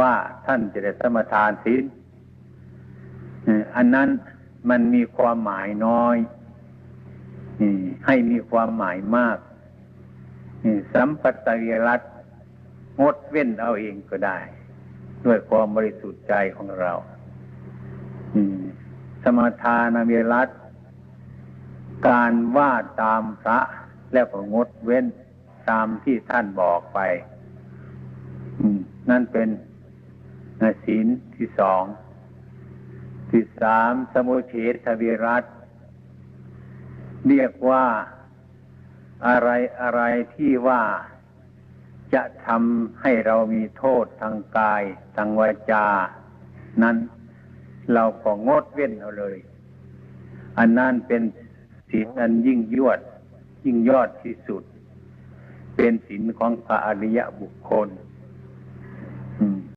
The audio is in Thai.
ว่าท่านจะได้สมทานศีลอันนั้นมันมีความหมายน้อยให้มีความหมายมากสัมปตวิรัตงดเว้นเอาเองก็ได้ ด้วยความบริสุทธิ์ใจของเราสมทานเวรัตการว่าตามพระแล้วก็งดเว้นตามที่ท่านบอกไปนั่นเป็น ศีลที่สองที่สามสมุเฉทวิรัตเรียกว่าอะไรอะไรที่ว่าจะทำให้เรามีโทษทางกาย ทางวาจา นั้นเราก็งดเว้นเอาเลย อันนั้นเป็นศีลอันยิ่งยวด ยิ่งยอดที่สุด เป็นศีลของพระอริยบุคคล